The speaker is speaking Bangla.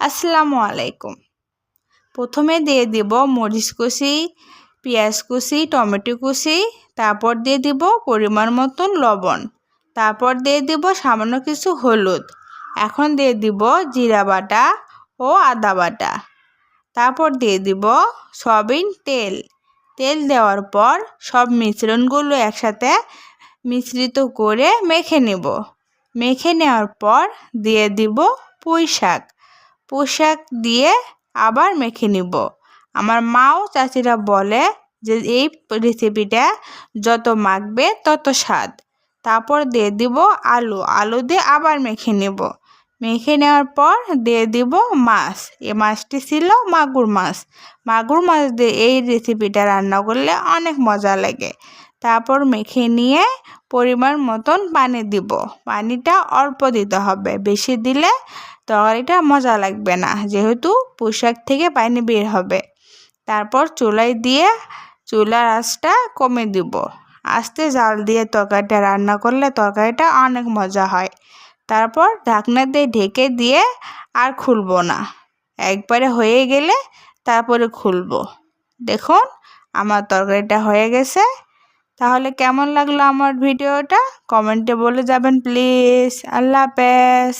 আসসালামু আলাইকুম। প্রথমে দিয়ে দিব মরিচ কুচি, পেঁয়াজ কুচি, টমেটো কুচি, তারপর দিয়ে দিব পরিমাণ মতন লবণ, তারপর দিয়ে দিব সামান্য কিছু হলুদ, এখন দিয়ে দিব জিরা বাটা ও আদা বাটা, তারপর দিয়ে দিব সয়াবিন তেল তেল দেওয়ার পর সব মিশ্রণগুলো একসাথে মিশ্রিত করে মেখে নেব, মেখে নেওয়ার পর দিয়ে দিব পুঁই শাক পুঁই শাক দিয়ে আবার মেখে নিব। আমার মাও চাচিরা বলে যে, এই রেসিপিটা যত মাখবে তত স্বাদ। তারপর দিয়ে দিব আলু। আলু দিয়ে আবার মেখে নেব। মেখে নেওয়ার পর দিয়ে দিব মাছ। এ মাছটি ছিল মাগুর মাছ। মাগুর মাছ দিয়ে এই রেসিপিটা রান্না করলে অনেক মজা লাগে। তারপর মেখে নিয়ে পরিমাণ মতন পানি দিব। পানিটা অল্প দিতে হবে। বেশি দিলে তরকারিটা মজা লাগবে না, যেহেতু পোশাক থেকে পানি বের হবে। তারপর চুলায় দিয়ে চুলার আঁচটা কমে দিব। আস্তে জাল দিয়ে তরকারিটা রান্না করলে তরকারিটা অনেক মজা হয়। তারপর ঢাকনা দিয়ে ঢেকে দিয়ে আর খুলব না। একবারে হয়ে গেলে তারপরে খুলব। দেখুন, আমার তরকারিটা হয়ে গেছে। তাহলে কেমন লাগল আমার ভিডিওটা? কমেন্টে বলে যাবেন, প্লিজ। আল্লাহ হাফেজ।